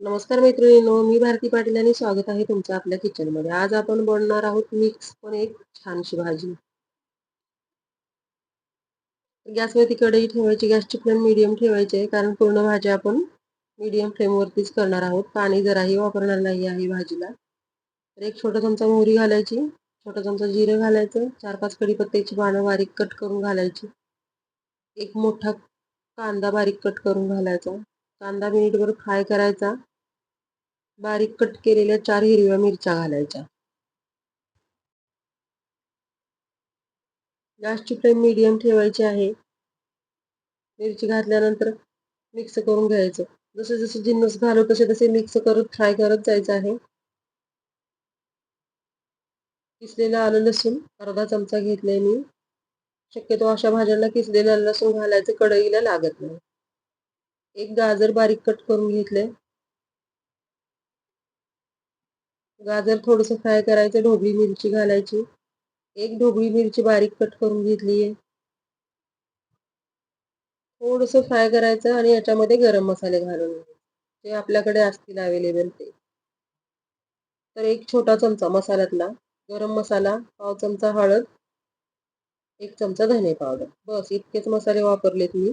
नमस्कार मैत्रिणींनो मी भारती पाटील आणि स्वागत आहे तुमचं आपल्या किचनमध्ये आज आपण बनणार आहोत मिक्स पण एक छानशी भाजी. गॅसवरती कढई ठेवायची गॅसची फ्लेम मिडियम ठेवायची आहे कारण पूर्ण भाजी आपण मिडियम फ्लेमवरतीच करणार आहोत. पाणी जराही वापरणार नाही आहे भाजीला. तर एक छोटा चमचा मोहरी घालायची छोटा चमचा जिरं घालायचं चार पाच कढीपत्त्याची पानं बारीक कट करून घालायची. एक मोठा कांदा बारीक कट करून घालायचा. कांदा मिनिटभर फ्राय करायचा. बारीक कट केलेल्या चार हिरव्या मिरच्या घालायच्या. गॅसची फ्लेम मीडियम ठेवायची आहे. मिरची घातल्यानंतर मिक्स करून घ्यायचं. जसे जसे जिन्नस घालू तसे तसे मिक्स करत फ्राय करत जायचं आहे. किसलेलं आलं लसूण अर्धा चमचा घेतलाय मी. शक्यतो अशा भाज्यांना किसलेलं लसूण घालायचं कढईला लागत नाही. एक गाजर बारीक कट करून घेतले गाजर थोडंसं फ्राय करायचं ढोबळी मिरची घालायची. एक ढोबळी मिरची बारीक कट करून घेतली आहे. थोडंसं फ्राय करायचं आणि याच्यामध्ये गरम मसाले घालून जे आपल्याकडे असतील अवेलेबल ते. तर एक छोटा चमचा मसाल्यातला गरम मसाला पाव चमचा हळद एक चमचा धने पावडर. बस इतकेच मसाले वापरलेत मी.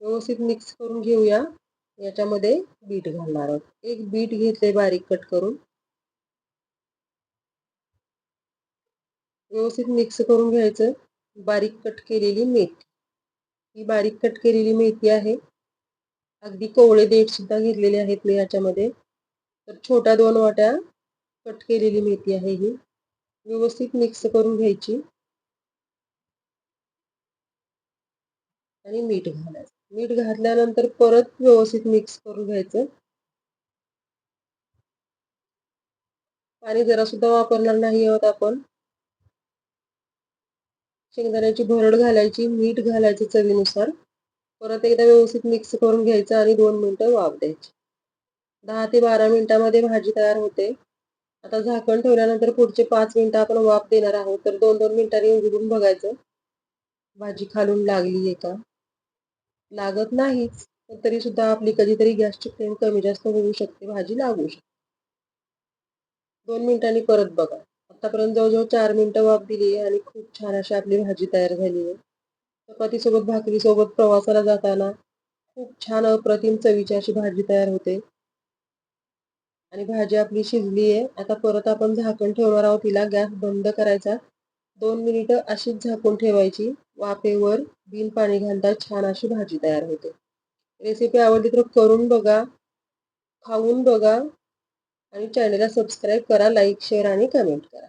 व्यवस्थित मिक्स करून घेऊया. याच्यामध्ये बीट घालणार आहोत. एक बीट घेतले बारीक कट करून. व्यवस्थित मिक्स करून घ्यायचं. बारीक कट केलेली मेथी. ही बारीक कट केलेली मेथी आहे. अगदी कोवळे देठ सुद्धा घेतलेले आहेत मी याच्यामध्ये. तर छोट्या दोन वाट्या कट केलेली मेथी आहे ही. व्यवस्थित मिक्स करून घ्यायची. आणि मीठ घालायचं. मीठ घातल्यानंतर परत व्यवस्थित मिक्स करून घ्यायचं. पाणी जरा सुद्धा वापरणार नाही आहोत आपण. शेंगदाण्याची भरड घालायची मीठ घालायचं चवीनुसार. परत एकदा व्यवस्थित मिक्स करून घ्यायचं आणि दोन मिनटं वाफ द्यायची. दहा ते बारा मिनिटामध्ये भाजी तयार होते. आता झाकण ठेवल्यानंतर पुढचे पाच मिनिटं आपण वाफ देणार आहोत. तर दोन दोन मिनिटांनी उघडून बघायचं. भाजी खालून लागली आहे का? लागत नाही पण तरी सुद्धा आपली कधीतरी गॅसची फ्लेम कमी जास्त होऊ शकते भाजी लागू शकते. दोन मिनिटांनी परत बघा. आतापर्यंत जवळजवळ चार मिनिटं वाफ दिली आणि खूप छान अशी आपली भाजी तयार झाली आहे. चपातीसोबत भाकरीसोबत प्रवासाला जाताना खूप छान अप्रतिम चवीची अशी भाजी तयार होते. आणि भाजी आपली शिजली आहे. आता परत आपण झाकण ठेवणार आहोत. तिला गॅस बंद करायचा. दोन मिनिटं अशीच झाकून ठेवायची. वाफेवर बिन पाणी घालता छान अशी भाजी तयार होते. रेसिपी आवडली तर करून बघा खाऊन बघा आणि चॅनलला सबस्क्राईब करा लाईक शेअर आणि कमेंट करा.